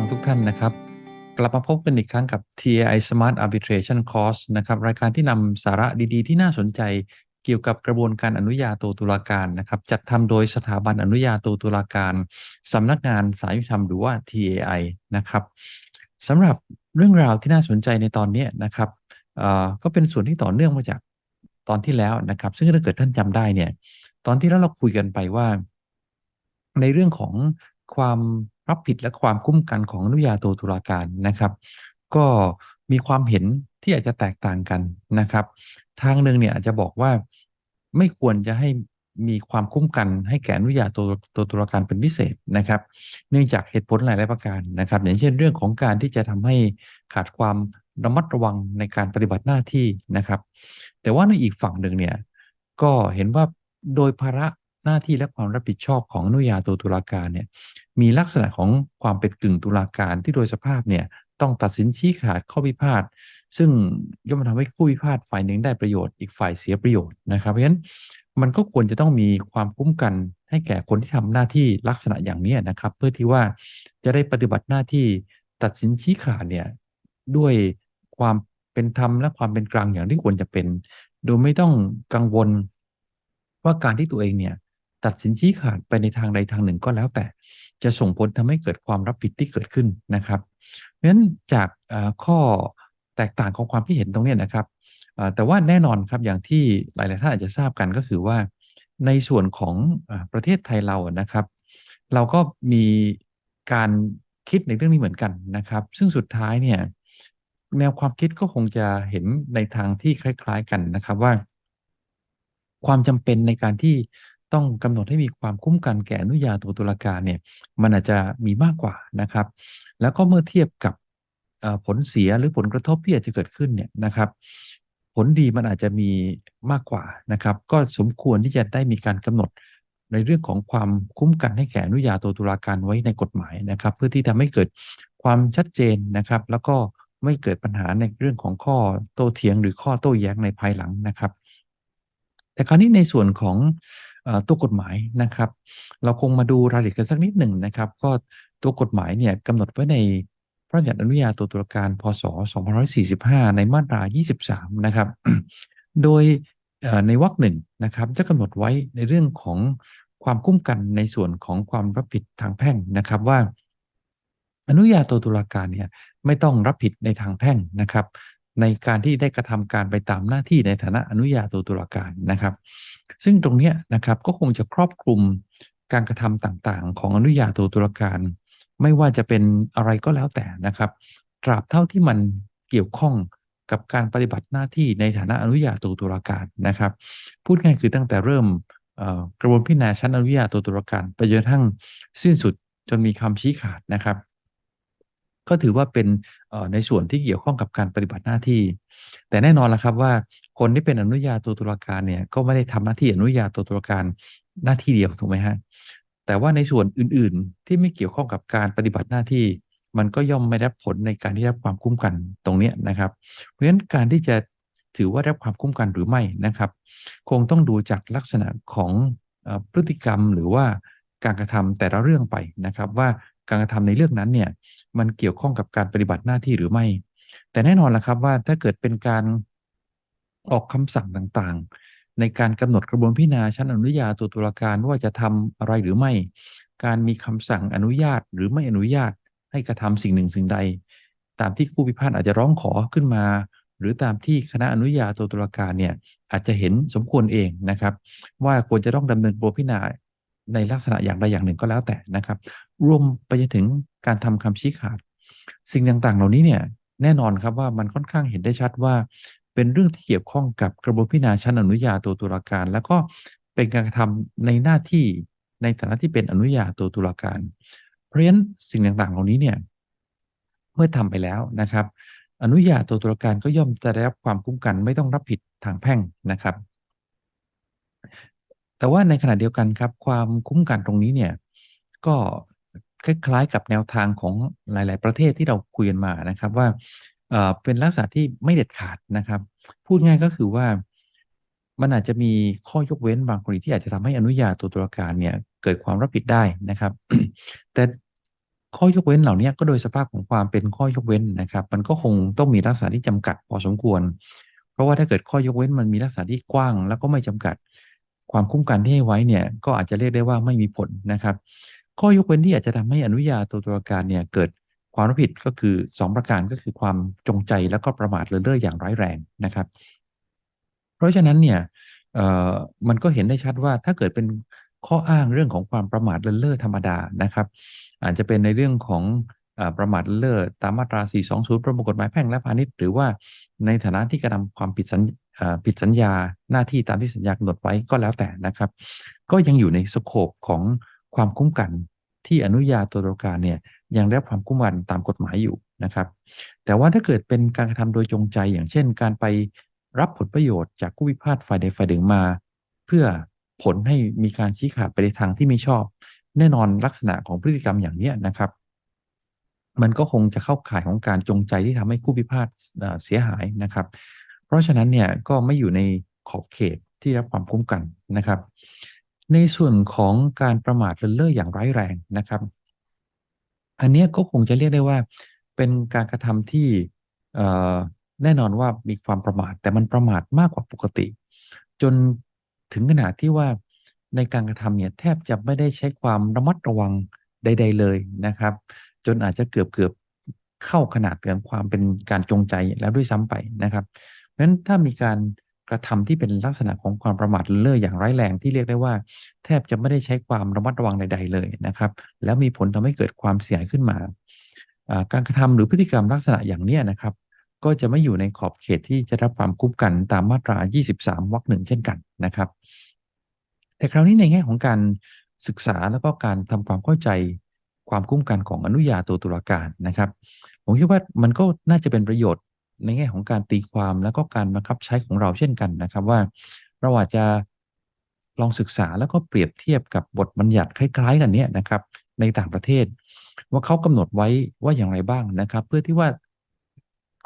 ฟังทุกท่านนะครับ กลับมาพบกันอีกครั้งกับ TAI Smart Arbitration Course นะครับรายการที่นำสาระดีๆ ที่น่าสนใจเกี่ยวกับกระบวนการอนุญาโตตุลาการนะครับจัดทำโดยสถาบันอนุญาโตตุลาการสำนักงานสายยุติธรรมหรือว่า TAI นะครับสำหรับเรื่องราวที่น่าสนใจในตอนนี้นะครับก็เป็นส่วนที่ต่อเนื่องมาจากตอนที่แล้วนะครับ ซึ่งถ้าเกิดท่านจำได้เนี่ย ตอนที่แล้วเราคุยกันไปว่า ในเรื่องของความ รับผิดและความคุ้มกันของอนุญาโตตุลาการนะครับ ก็มีความเห็นที่อาจจะแตกต่างกันนะครับ ทางหนึ่งเนี่ยอาจจะบอกว่าไม่ควรจะให้มีความคุ้มกันให้แก่อนุญาโตตตุลาการเป็นพิเศษนะครับ เนื่องจากเหตุผลหลายประการนะครับ อย่างเช่นเรื่องของการที่จะทำให้ขาดความระมัดระวังในการปฏิบัติหน้าที่นะครับ แต่ว่าในอีกฝั่งหนึ่งเนี่ยก็เห็นว่าโดยภาระ หน้าที่และความรับผิดชอบของอนุญาโตตุลาการเนี่ยมีลักษณะของความเป็นกึ่งตุลาการที่โดยสภาพเนี่ยต้องตัดสินชี้ขาดข้อพิพาทซึ่งย่อมทำให้คู่พิพาทฝ่ายหนึ่งได้ประโยชน์อีกฝ่ายเสียประโยชน์นะครับเพราะฉะนั้นมันก็ควรจะต้องมีความคุ้มกันให้แก่คนที่ทำหน้าที่ลักษณะอย่างนี้นะครับ เพื่อที่ว่าจะได้ปฏิบัติหน้าที่ตัดสินชี้ขาดเนี่ยด้วยความเป็นธรรมและความเป็นกลางอย่างที่ควรจะเป็น โดยไม่ต้องกังวลว่าการที่ตัวเองเนี่ย ตัดสินชี้ขาดไปในทางใดทางหนึ่งก็แล้วแต่ จะส่งผลทำให้เกิดความรับผิดที่เกิดขึ้นนะครับเพราะฉะนั้นจากข้อแตกต่างของความคิดเห็นตรงนี้นะครับแต่ว่าแน่นอนครับอย่างที่หลายๆท่านอาจจะทราบกันก็คือว่า ในส่วนของประเทศไทยเรานะครับ เราก็มีการคิดในเรื่องนี้เหมือนกันนะครับ ซึ่งสุดท้ายเนี่ยแนวความคิดก็คงจะเห็นในทางที่คล้าย ๆ กันนะครับว่า ความจำเป็นในการที่ ต้องกำหนดให้มีความคุ้มกันแก่อนุญาโตตุลาการเนี่ยมันอาจจะมีมากกว่านะครับ แล้วก็เมื่อเทียบกับผลเสียหรือผลกระทบที่อาจจะเกิดขึ้นเนี่ยนะครับ ผลดีมันอาจจะมีมากกว่านะครับ ก็สมควรที่จะได้มีการกำหนดในเรื่องของความคุ้มกันให้แก่อนุญาโตตุลาการไว้ในกฎหมายนะครับ เพื่อที่ทำให้เกิดความชัดเจนนะครับ แล้วก็ไม่เกิดปัญหาในเรื่องของข้อโต้เถียงหรือข้อโต้แย้งในภายหลังนะครับ แต่คราวนี้ในส่วนของ ตัวกฎหมายนะครับ เราคงมาดูรายละเอียดกันสักนิดหนึ่งนะครับ ก็ตัวกฎหมายเนี่ยกำหนดไว้ในพระราชบัญญัติอนุญาโตตุลาการพศ 2545 ในมาตรา 23 นะครับ โดยในวรรคหนึ่งนะครับ จะกำหนดไว้ในเรื่องของความคุ้มกันในส่วนของความรับผิดทางแพ่งนะครับว่า อนุญาโตตุลาการเนี่ยไม่ต้องรับผิดในทางแพ่งนะครับ ในการที่ได้กระทำการไปตามหน้าที่ในฐานะอนุญาโตตุลาการนะครับ ซึ่งตรงนี้นะครับก็คงจะครอบคลุมการกระทำต่างๆ ของอนุญาโตตุลาการ ไม่ว่าจะเป็นอะไรก็แล้วแต่นะครับ ตราบเท่าที่มันเกี่ยวข้องกับการปฏิบัติหน้าที่ในฐานะอนุญาโตตุลาการนะครับ พูดง่ายคือตั้งแต่เริ่มกระบวนพิจารณาชั้นอนุญาโตตุลาการไปจนทั้งสิ้นสุดจนมีคำชี้ขาดนะครับ ก็ถือว่าเป็นในส่วนที่เกี่ยวข้องกับการปฏิบัติหน้าที่ แต่แน่นอนแล้วครับว่าคนที่เป็นอนุญาโตตุลาการเนี่ยก็ไม่ได้ทำหน้าที่อนุญาโตตุลาการหน้าที่เดียวถูกไหมฮะแต่ว่าในส่วนอื่นๆที่ไม่เกี่ยวข้องกับการปฏิบัติหน้าที่ มันก็ย่อมไม่ได้ผลในการที่ได้ความคุ้มกันตรงนี้นะครับ เพราะฉะนั้นการที่จะถือว่าได้ความคุ้มกันหรือไม่นะครับ คงต้องดูจากลักษณะของพฤติกรรมหรือว่าการกระทำแต่ละเรื่องไปนะครับ ว่า การกระทำในเรื่องนั้นเนี่ยมันเกี่ยวข้องกับการปฏิบัติหน้าที่หรือไม่ แต่แน่นอนละครับว่าถ้าเกิดเป็นการออกคำสั่งต่างๆ ในการกำหนดกระบวนพิจารณาชั้นอนุญาโตตุลาการว่าจะทำอะไรหรือไม่ การมีคำสั่งอนุญาตหรือไม่อนุญาตให้กระทำสิ่งหนึ่งสิ่งใด ตามที่คู่พิพาทอาจจะร้องขอขึ้นมา หรือตามที่คณะอนุญาโตตุลาการเนี่ยอาจจะเห็นสมควรเองนะครับ ว่าควรจะต้องดำเนินกระบวนพิจารณา ในลักษณะอย่างใดอย่างหนึ่งก็แล้วแต่นะครับ รวมไปจนถึงการทำคำชี้ขาด สิ่งต่างๆ เหล่านี้เนี่ยแน่นอนครับว่ามันค่อนข้างเห็นได้ชัดว่า เป็นเรื่องที่เกี่ยวข้องกับกระบวนพิจารณาชั้นอนุญาโตตุลาการ แล้วก็เป็นการกระทำในหน้าที่ในฐานะที่เป็นอนุญาโตตุลาการ เพราะฉะนั้นสิ่งต่างๆ เหล่านี้เนี่ยเมื่อทำไปแล้วนะครับ อนุญาโตตุลาการก็ย่อมจะได้รับความคุ้มกันไม่ต้องรับผิดทางแพ่งนะครับ แต่ว่าในขณะเดียวกันครับ ความคุ้มกันตรงนี้เนี่ย ก็คล้ายๆกับแนวทางของหลาย ๆ ประเทศที่เราคุยกันมานะครับว่าเป็นลักษณะที่ไม่เด็ดขาดนะครับ พูดง่ายก็คือว่ามันอาจจะมีข้อยกเว้นบางกรณีที่อาจจะทำให้อนุญาโตตุลาการเนี่ย เกิดความรับผิดได้นะครับ แต่ข้อยกเว้นเหล่านี้ก็โดยสภาพของความเป็นข้อยกเว้นนะครับ มันก็คงต้องมีลักษณะที่จำกัดพอสมควร เพราะว่าถ้าเกิดข้อยกเว้นมันมีลักษณะที่กว้าง แล้วก็ไม่จำกัด ความคุ้มกันที่ให้ไว้เนี่ยก็อาจจะเรียกได้ว่าไม่มีผลนะครับ ข้อยกเว้นที่อาจจะทำให้อนุญาโตตุลาการเนี่ยเกิดความรับผิดก็คือ 2 ประการก็คือความจงใจแล้วก็ประมาทเลินเล่ออย่างร้ายแรงนะครับ เพราะฉะนั้นเนี่ยมันก็เห็นได้ชัดว่าถ้าเกิดเป็นข้ออ้างเรื่องของความประมาทเลินเล่อธรรมดานะครับ อาจจะเป็นในเรื่องของประมาทเลื่อตามมาตรา 420 ประมวลกฎหมายแพ่งและพาณิชย์ หรือว่าในฐานะที่กระทำความผิดสัญ ผิดสัญญาหน้าที่ตามที่สัญญากำหนดไว้ก็แล้วแต่นะครับ ก็ยังอยู่ในสโคปของความคุ้มกันที่อนุญาโตตุลาการเนี่ยยังได้ความคุ้มกันตามกฎหมายอยู่นะครับ แต่ว่าถ้าเกิดเป็นการกระทำโดยจงใจอย่างเช่น การไปรับผลประโยชน์จากผู้พิพาทฝ่ายใดฝ่ายหนึ่งมา เพื่อผลให้มีการชี้ขาดไปในทางที่ไม่ชอบ แน่นอนลักษณะของพฤติกรรมอย่างนี้นะครับ มันก็คงจะเข้าข่ายของการจงใจที่ทำให้ผู้พิพาทเสียหายนะครับ เพราะฉะนั้นเนี่ยก็ไม่อยู่ในขอบเขตที่รับความคุ้มกันนะครับ ในส่วนของการประมาทเลินเล่ออย่างร้ายแรงนะครับ อันนี้ก็คงจะเรียกได้ว่า เป็นการกระทำที่แน่นอนว่ามีความประมาท แต่มันประมาทมากกว่าปกติ จนถึงขนาดที่ว่าในการกระทำเนี่ยแทบจะไม่ได้ใช้ความระมัดระวังใด ๆ เลยนะครับ จนอาจจะเกือบเกือบเข้าขนาดเกินความเป็นการจงใจแล้วด้วยซ้ำไปนะครับ ราะฉะนั้นถ้ามีการกระทำที่เป็นลักษณะของความประมาทเลื่ออย่างร้ายแรงที่เรียกได้ว่า แทบจะไม่ได้ใช้ความระมัดระวังใด ๆ เลยนะครับ แล้วมีผลทำให้เกิดความเสียหายขึ้นมา การกระทำหรือพฤติกรรมลักษณะอย่างนี้นะครับ ก็จะไม่อยู่ในขอบเขตที่จะรับความคุ้มกันตามมาตรา 23 วรรคหนึ่งเช่นกันนะครับ แต่คราวนี้ในแง่ของการศึกษาแล้วก็การทำความเข้าใจความคุ้มกันของอนุญาโตตุลาการนะครับ ผมคิดว่ามันก็น่าจะเป็นประโยชน์ ในแง่ของการตีความแล้วก็การบังคับใช้ของเราเช่นกันนะครับว่า เราอาจจะลองศึกษาแล้วก็เปรียบเทียบกับบทบัญญัติคล้าย ๆ กันเนี้ยนะครับ ในต่างประเทศ ว่าเขากำหนดไว้ว่าอย่างไรบ้างนะครับ เพื่อที่ว่า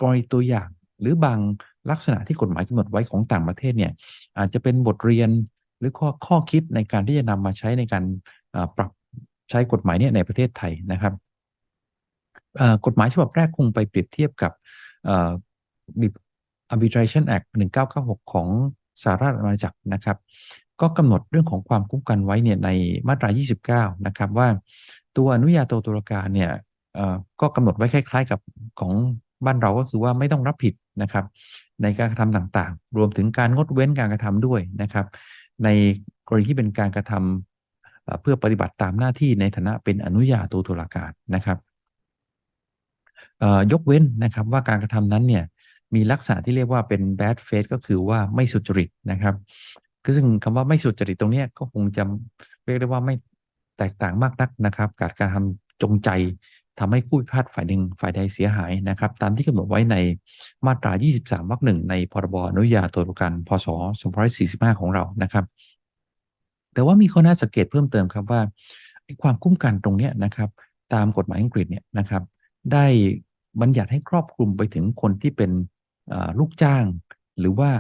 กรณีตัวอย่างหรือบางลักษณะที่กฎหมายกำหนดไว้ของต่างประเทศเนี่ยอาจจะเป็นบทเรียนหรือข้อข้อคิดในการที่จะนำมาใช้ในการปรับใช้กฎหมายเนี่ยในประเทศไทยนะครับกฎหมายฉบับแรกคงไปเปรียบเทียบกับ Arbitration Act 1996 ของสหรัฐอเมริกานะครับ ก็กำหนดเรื่องของความคุ้มกันไว้เนี่ยในมาตรา 29 นะครับ ว่าตัวอนุญาโตตุลาการเนี่ยก็กำหนดไว้คล้าย ๆ กับของบ้านเราก็คือว่าไม่ต้องรับผิดนะครับ ในการกระทำต่างๆ รวมถึงการงดเว้นการกระทำด้วยนะครับ ในกรณีที่เป็นการกระทำเพื่อปฏิบัติตามหน้าที่ในฐานะเป็นอนุญาโตตุลาการนะครับ ยกเว้นนะครับว่าการกระทำนั้นเนี่ยมีลักษณะที่เรียกว่าเป็น bad faith ก็คือว่าไม่สุจริตนะครับคือซึ่งคำว่าไม่สุจริตตรงนี้ก็คงจะเรียกได้ว่าไม่แตกต่างมากนักนะครับการการทำจงใจทำให้ผู้พิพาทฝ่ายหนึ่งฝ่ายใดเสียหายนะครับ ตามที่กำหนดไว้ในมาตรา 23 วรรคหนึ่งในพรบอนุญาโตตุกันพศ2545 ของเรานะครับ แต่ว่ามีข้อน่าสังเกตเพิ่มเติมครับว่าความคุ้มกันตรงนี้นะครับ ตามกฎหมายอังกฤษเนี่ยนะครับ ได้บัญญัติให้ครอบคลุมไปถึงคนที่เป็นลูกจ้าง หรือว่า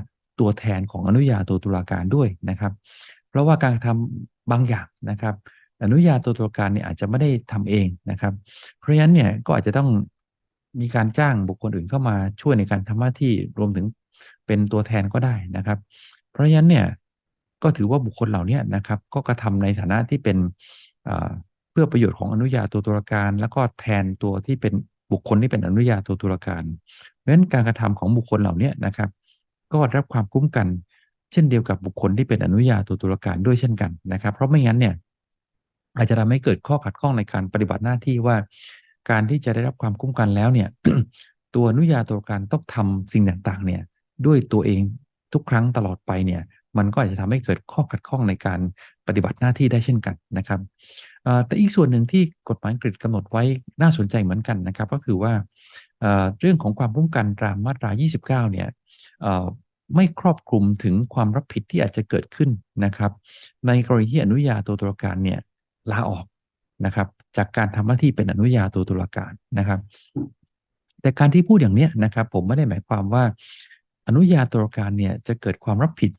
ตัวแทนของอนุญาโตตุลาการด้วยนะครับ เพราะว่าการทำบางอย่างนะครับอนุญาโตตุลาการเนี่ยอาจจะไม่ได้ทำเองนะครับ เพราะฉะนั้นเนี่ยก็อาจจะต้องมีการจ้างบุคคลอื่นเข้ามาช่วยในการทำหน้าที่รวมถึงเป็นตัวแทนก็ได้นะครับ เพราะฉะนั้นเนี่ยก็ถือว่าบุคคลเหล่านี้นะครับ ก็กระทำในฐานะที่เป็น เพื่อประโยชน์ของอนุญาโตตุลาการ แล้วก็แทนตัวที่เป็นบุคคลที่เป็นอนุญาโตตุลาการเพราะฉะนั้นการกระทำของบุคคลเหล่านี้นะครับ ก็รับความคุ้มกัน เช่นเดียวกับบุคคลที่เป็นอนุญาโตตุลาการด้วยเช่นกันนะครับ เพราะไม่งั้นเนี่ยอาจจะทำให้เกิดข้อขัดข้องในการปฏิบัติหน้าที่ว่า การที่จะได้รับความคุ้มกันแล้วเนี่ย ตัวอนุญาโตตุลาการต้องทำสิ่งต่างๆ เนี่ยด้วยตัวเองทุกครั้งตลอดไปเนี่ย มันก็อาจจะทำให้เกิดข้อขัดข้องในการปฏิบัติหน้าที่ได้เช่นกันนะครับ แต่อีกส่วนหนึ่งที่กฎหมายอังกฤษกำหนดไว้น่าสนใจเหมือนกันนะครับ ก็คือว่าเรื่องของความคุ้มกันตามมาตรา 29 เนี่ยไม่ครอบคลุมถึงความรับผิดที่อาจจะเกิดขึ้นนะครับ ในกรณีที่อนุญาโตตุลาการเนี่ยลาออกนะครับ จากการทำหน้าที่เป็นอนุญาโตตุลาการนะครับ แต่การที่พูดอย่างนี้นะครับ ผมไม่ได้หมายความว่า อนุญาโตุลาการเนี่ยจะเกิดความรับผิด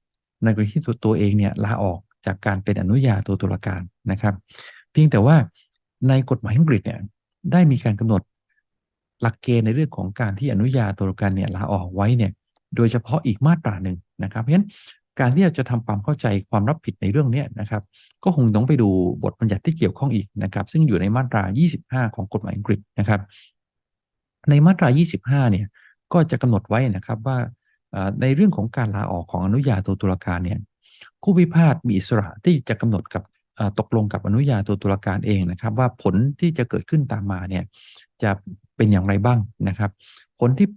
ในกรณีที่ตัวตัวเองเนี่ยลาออกจากการเป็นอนุญาโตตุลาการนะครับ เพียงแต่ว่าในกฎหมายอังกฤษเนี่ยได้มีการกำหนดหลักเกณฑ์ในเรื่องของการที่อนุญาโตุลาการเนี่ยลาออกไว้เนี่ยโดยเฉพาะอีกมาตราหนึ่งนะครับ เพราะฉะนั้นการที่เราจะทำความเข้าใจความรับผิดในเรื่องนี้นะครับ ก็คงต้องไปดูบทบัญญัติที่เกี่ยวข้องอีกนะครับ ซึ่งอยู่ในมาตรา 25 ของกฎหมายอังกฤษนะครับ ในมาตรา 25 เนี่ยก็จะกำหนดไว้นะครับว่าในเรื่องของการลาออกของอนุญาโตตุลาการเนี่ยผู้พิพาทมีอิสระที่จะกำหนดกับ ตกลงกับอนุญาโตตุลาการเองนะครับ ว่าผลที่จะเกิดขึ้นตามมาเนี่ยจะเป็นอย่างไรบ้างนะครับ ผลที่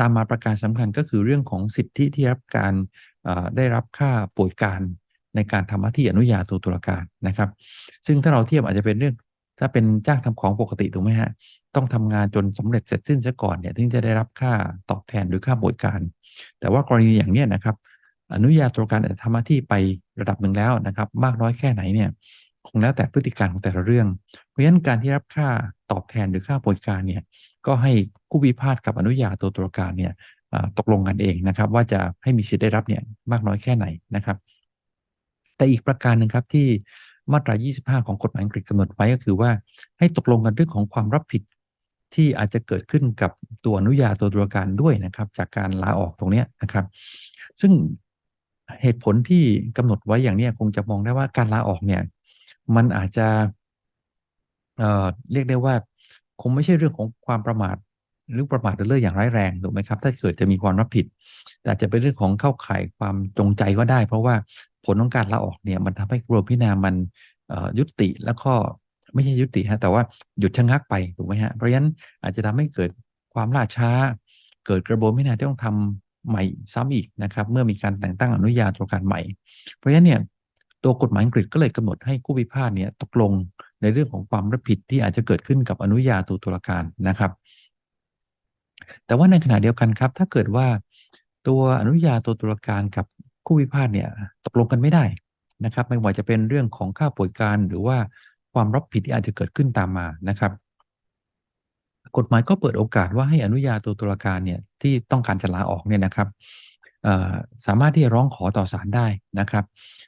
ตามมาประการสำคัญก็คือเรื่องของสิทธิที่รับการได้รับค่าป่วยการในการทำหน้าที่อนุญาโตตุลาการนะครับ ซึ่งถ้าเราเทียบอาจจะเป็นเรื่องถ้าเป็นจ้างทำของปกติถูกไหมฮะต้องทำงานจนสำเร็จเสร็จสิ้นซะก่อนเนี่ยถึงจะได้รับค่าตอบแทนหรือค่าบริการ แต่ว่ากรณีอย่างเนี้ยนะครับ อนุญาโตุลาการทำหน้าที่ไประดับหนึ่งแล้วนะครับ มากน้อยแค่ไหนเนี่ยคงแล้วแต่พฤติการของแต่ละเรื่อง เพราะฉะนั้นการที่รับค่าตอบแทนหรือค่าบริการเนี่ยก็ให้ผู้พิพาทกับอนุญาโตุลาการเนี่ยตกลงกันเองนะครับ ว่าจะให้มีสิทธิ์ได้รับเนี่ยมากน้อยแค่ไหนนะครับ แต่อีกประการหนึ่งครับที่มาตรา 25 ของกฎหมายอังกฤษกำหนดไว้ก็คือว่าให้ตกลงกันเรื่องของความรับผิดที่อาจจะเกิดขึ้นกับตัวอนุญาตัวตุลาการด้วยนะครับ จากการลาออกตรงนี้นะครับ ซึ่ง เหตุผลที่กำหนดไว้อย่างนี้คงจะมองได้ว่าการลาออกเนี่ย มันอาจจะเอ่อเรียกได้ว่า คงไม่ใช่เรื่องของความประมาทหรือประมาทเรื่อยอย่างร้ายแรงถูกไหมครับ ถ้าเกิดจะมีความรับผิด แต่จะเป็นเรื่องของเข้าข่ายความจงใจก็ได้ เพราะว่าผลของการลาออกเนี่ย มันทำให้กระบวนพิจารณามันยุติแล้วก็ไม่ใช่ยุติฮะแต่ว่าหยุดชะงักไปถูกไหมฮะเพราะฉะนั้นอาจจะทำให้เกิดความล่าช้า เกิดกระบวนพิจารณาที่ต้องทำ ใหม่ซ้ำอีกนะครับ เมื่อมีการแต่งตั้งอนุญาโตุลาการใหม่ เพราะฉะนั้นเนี่ยตัวกฎหมายอังกฤษก็เลยกำหนดให้ผู้พิพาทเนี่ยตกลงในเรื่องของความรับผิดที่อาจจะเกิดขึ้นกับอนุญาโตุลาการนะครับ แต่ว่าในขณะเดียวกันครับ ถ้าเกิดว่าตัวอนุญาโตตุลาการกับคู่พิพาทเนี่ยตกลงกันไม่ได้นะครับ ไม่ว่าจะเป็นเรื่องของค่าป่วยการหรือว่าความรับผิดที่อาจจะเกิดขึ้นตามมานะครับ กฎหมายก็เปิดโอกาสว่าให้อนุญาโตตุลาการเนี่ยที่ต้องการจะลาออกเนี่ยนะครับสามารถที่จะร้องขอต่อศาลได้นะครับ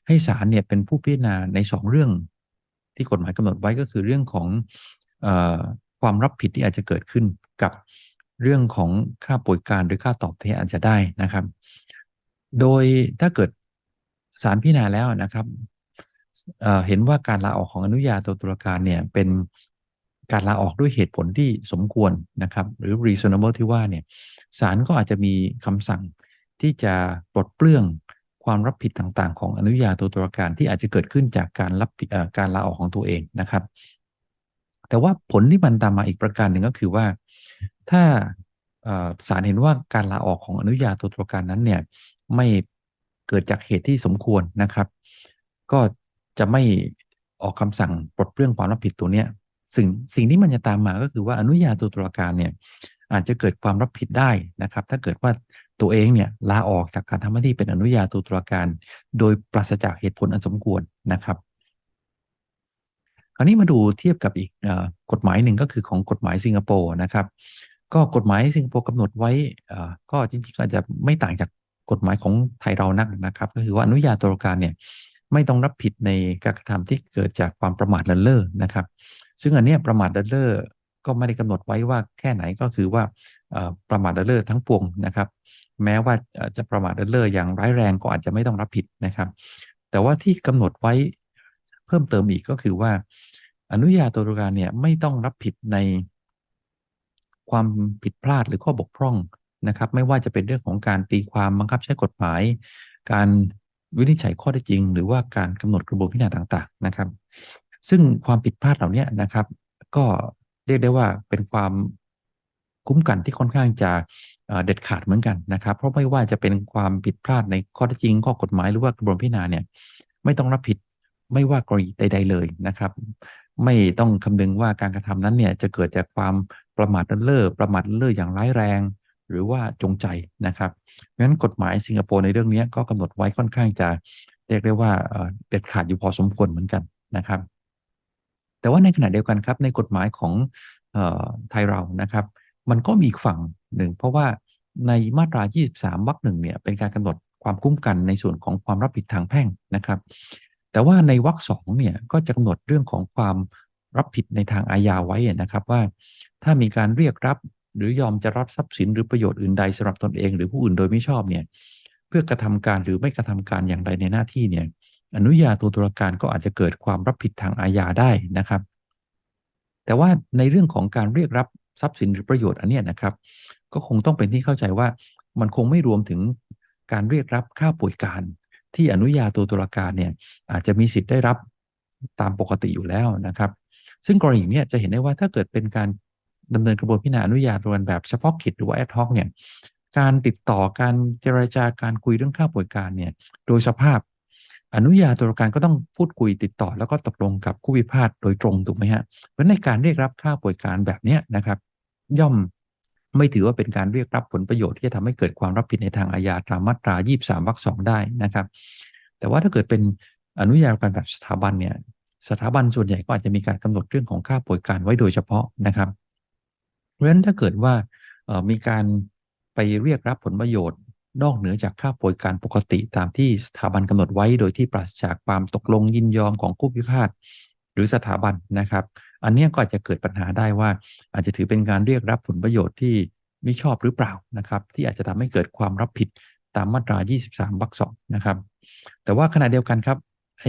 ให้ศาลเนี่ยเป็นผู้พิจารณาในสองเรื่อง ที่กฎหมายกำหนดไว้ก็คือเรื่องของอความรับผิดที่อาจจะเกิดขึ้นกับเรื่องของค่าป่วยการหรือค่าตอบแทนอาจจะได้นะครับ โดยถ้าเกิดสารพิจารณาแล้วนะครับเเห็นว่าการลาออกของอนุญาโตตุลาการเนี่ยเป็น การลาออกด้วยเหตุผลที่สมควรนะครับ หรือ reasonable ที่ว่าเนี่ยศาลก็อาจจะมีคำสั่งที่จะปลดเปลื้องความรับผิดต่างๆ ของอนุญาโตตุลาการที่อาจจะเกิดขึ้นจากการรับการลาออกของตัวเองนะครับ แต่ว่าผลที่มันตามมาอีกประการหนึ่งก็คือว่า ถ้าศาลเห็นว่าการลาออกของอนุญาโตตุลาการนั้นเนี่ยไม่เกิดจากเหตุที่สมควรนะครับ ก็จะไม่ออกคำสั่งปลดเปลื้องความรับผิดตัวเนี้ย สิ่งสิ่งที่มันจะตามมาก็คือว่าอนุญาโตตุลาการเนี่ยอาจจะเกิดความรับผิดได้นะครับ ถ้าเกิดว่าตัวเองเนี่ยลาออกจากการทำหน้าที่เป็นอนุญาโตตุลาการ โดยปราศจากเหตุผลอันสมควรนะครับคราวนี้มาดูเทียบกับอีกกฎหมายหนึ่งก็คือของกฎหมายสิงคโปร์นะครับ ก็กฎหมายสิงคโปร์กำหนดไว้ก็จริงๆก็จจะไม่ต่างจากกฎหมายของไทยเรานักนะครับ ก็คือว่าอนุญาโตุลาการเนี่ยไม่ต้องรับผิดในการกระทำที่เกิดจากความประมาทเลินเล่อนะครับ ซึ่งอันนี้ประมาทเลินเล่อก็ไม่ได้กำหนดไว้ว่าแค่ไหนก็คือว่าประมาทเลินเล่อทั้งปวงนะครับ แม้ว่าจะประมาทเลินเล่ออย่างร้ายแรงก็อาจจะไม่ต้องรับผิดนะครับ แต่ว่าที่กำหนดไว้เพิ่มเติมอีกก็คือว่า อนุญาโตตุลาการเนี่ยไม่ต้องรับผิดในความผิดพลาดหรือข้อบกพร่องนะครับ ไม่ว่าจะเป็นเรื่องของการตีความบังคับใช้กฎหมาย การวินิจฉัยข้อเท็จจริง หรือว่าการกำหนดกระบวนพิจารณาต่าง ๆ นะครับ ซึ่งความผิดพลาดเหล่านี้นะครับ ก็เรียกได้ว่าเป็นความคุ้มกันที่ค่อนข้างจะเด็ดขาดเหมือนกันนะครับ เพราะไม่ว่าจะเป็นความผิดพลาดในข้อเท็จจริงข้อกฎหมายหรือว่ากระบวนพิจารณาเนี่ยไม่ต้องรับผิดไม่ว่ากรณีใด ๆเลยนะครับ ไม่ต้องคำนึงว่าการกระทำนั้นเนี่ยจะเกิดจากความประมาทเลิศประมาทเลิศอย่างร้ายแรง หรือว่าจงใจนะครับเพราะฉะนั้นกฎหมายสิงคโปร์ในเรื่องนี้ก็กำหนดไว้ค่อนข้างจะเรียกได้ว่าเด็ดขาดอยู่พอสมควรเหมือนกันนะครับ แต่ว่าในขณะเดียวกันครับในกฎหมายของไทยเรานะครับ มันก็มีฝั่งหนึ่ง เพราะว่าในมาตรา 23 วรรคหนึ่งเนี่ยเป็นการกำหนดความคุ้มกันในส่วนของความรับผิดทางแพ่งนะครับ แต่ว่าในวรรคสองเนี่ยก็จะกำหนดเรื่องของความรับผิดในทางอาญาไว้นะครับว่า ถ้ามีการเรียกรับหรือยอมจะรับทรัพย์สินหรือประโยชน์อื่นใดสำหรับตนเอง หรือผู้อื่นโดยไม่ชอบเนี่ยเพื่อกระทำการหรือไม่กระทำการอย่างใดในหน้าที่เนี่ย อนุญาโตตุลาการก็อาจจะเกิดความรับผิดทางอาญาได้นะครับ แต่ว่าในเรื่องของการเรียกรับทรัพย์สินหรือประโยชน์อันเนี้ยนะครับ ก็คงต้องเป็นที่เข้าใจว่ามันคงไม่รวมถึงการเรียกรับค่าป่วยการ ที่อนุญาโตตุลาการเนี่ยอาจจะมีสิทธิ์ได้รับตามปกติอยู่แล้วนะครับ ซึ่งกรณีนี้จะเห็นได้ว่าถ้าเกิดเป็นการดำเนินกระบวนพิจารณาอนุญาโตนแบบเฉพาะกิจหรือว่าแอดฮอกเนี่ยการติดต่อการเจรจาการคุยเรื่องค่าป่วยการเนี่ยโดยสภาพ อนุญาตุลาการก็ต้องพูดคุยติดต่อ แล้วก็ตกลงกับคู่พิพาทโดยตรงถูกไหมฮะเพราะในการเรียกรับค่าป่วยการแบบนี้นะครับ ย่อมไม่ถือว่าเป็นการเรียกรับผลประโยชน์ที่จะทำให้เกิดความรับผิดในทางอาญาตามมาตรา 23วรรคสองได้นะครับ แต่ว่าถ้าเกิดเป็นอนุญาตการแบบสถาบันเนี่ยสถาบันส่วนใหญ่ก็อาจจะมีการกำหนดเรื่องของค่าป่วยการไว้โดยเฉพาะนะครับเพราะฉะนั้นถ้าเกิดว่ามีการไปเรียกรับผลประโยชน์ นอกเหนือจากค่าป่วยการปกติตามที่สถาบันกำหนดไว้ โดยที่ปราศจากความตกลงยินยอมของคู่พิพาทหรือสถาบันนะครับ อันนี้ก็อาจจะเกิดปัญหาได้ว่า อาจจะถือเป็นการเรียกรับผลประโยชน์ที่ไม่ชอบหรือเปล่านะครับ ที่อาจจะทำให้เกิดความรับผิดตามมาตรา 23วรรคสองนะครับ แต่ว่าขณะเดียวกันครับไอ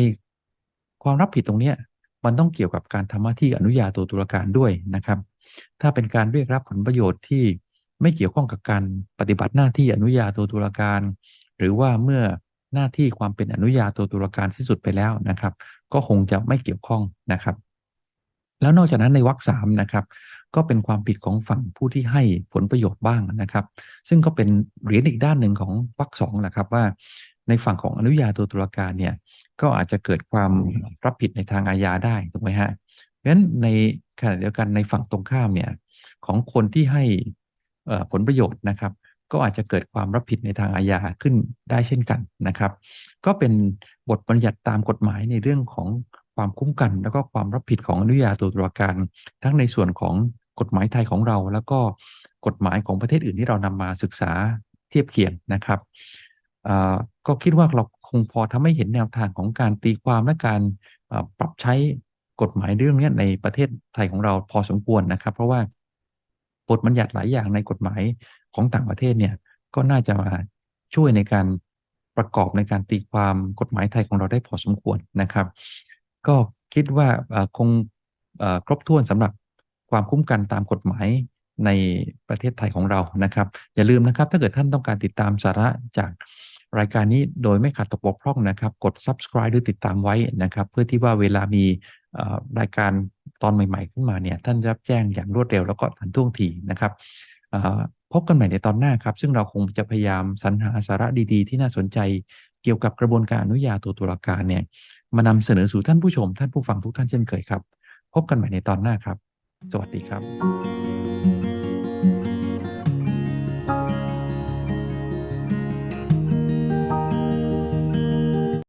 ความรับผิดตรงนี้มันต้องเกี่ยวกับการทำหน้าที่อนุญาโตตุลาการด้วยนะครับ ถ้าเป็นการเรียกรับผลประโยชน์ที่ ไม่เกี่ยวข้องกับการปฏิบัติหน้าที่อนุญาโตตุลาการ หรือว่าเมื่อหน้าที่ความเป็นอนุญาโตตุลาการสิ้นสุดไปแล้วนะครับ ก็คงจะไม่เกี่ยวข้องนะครับ แล้วนอกจากนั้นในวรรคสามนะครับ ก็เป็นความผิดของฝั่งผู้ที่ให้ผลประโยชน์บ้างนะครับ ซึ่งก็เป็นเหรียญอีกด้านหนึ่งของวรรคสองแหละครับว่า ในฝั่งของอนุญาโตตุลาการเนี่ยก็อาจจะเกิดความรับผิดในทางอาญาได้ถูกไหมฮะเพราะฉะนั้นในขณะเดียวกันในฝั่งตรงข้ามเนี่ยของคนที่ให้ ผลประโยชน์นะครับ ก็อาจจะเกิดความรับผิดในทางอาญาขึ้นได้เช่นกันนะครับ ก็เป็นบทบัญญัติตามกฎหมายในเรื่องของความคุ้มกัน แล้วก็ความรับผิดของอนุญาโตตุลาการ ทั้งในส่วนของกฎหมายไทยของเรา แล้วก็กฎหมายของประเทศอื่นที่เรานำมาศึกษาเทียบเคียงนะครับก็คิดว่าเราคงพอทำให้เห็นแนวทางของการตีความและการปรับใช้กฎหมายเรื่องนี้ในประเทศไทยของเราพอสมควรนะครับ เพราะว่า บทบัญญัติหลายอย่างในกฎหมายของต่างประเทศเนี่ยก็น่าจะมาช่วยในการประกอบในการตีความกฎหมายไทยของเราได้พอสมควรนะครับ ก็คิดว่าคงครบถ้วนสำหรับความคุ้มกันตามกฎหมายในประเทศไทยของเรานะครับ อย่าลืมนะครับ ถ้าเกิดท่านต้องการติดตามสาระจากรายการนี้โดยไม่ขาดตกบกพร่องนะครับ กด subscribe หรือติดตามไว้นะครับ เพื่อที่ว่าเวลามีรายการ ตอนใหม่ ๆ ขึ้นมาเนี่ยท่านจะแจ้งอย่างรวดเร็วแล้วก็ทันท่วงทีนะครับพบกันใหม่ในตอนหน้าครับ ซึ่งเราคงจะพยายามสรรหาสาระดีๆ ที่น่าสนใจเกี่ยวกับกระบวนการอนุญาโตตุลาการเนี่ยมานำเสนอสู่ท่านผู้ชม ท่านผู้ฟังทุกท่านเช่นเคยครับ พบกันใหม่ในตอนหน้าครับ สวัสดีครับ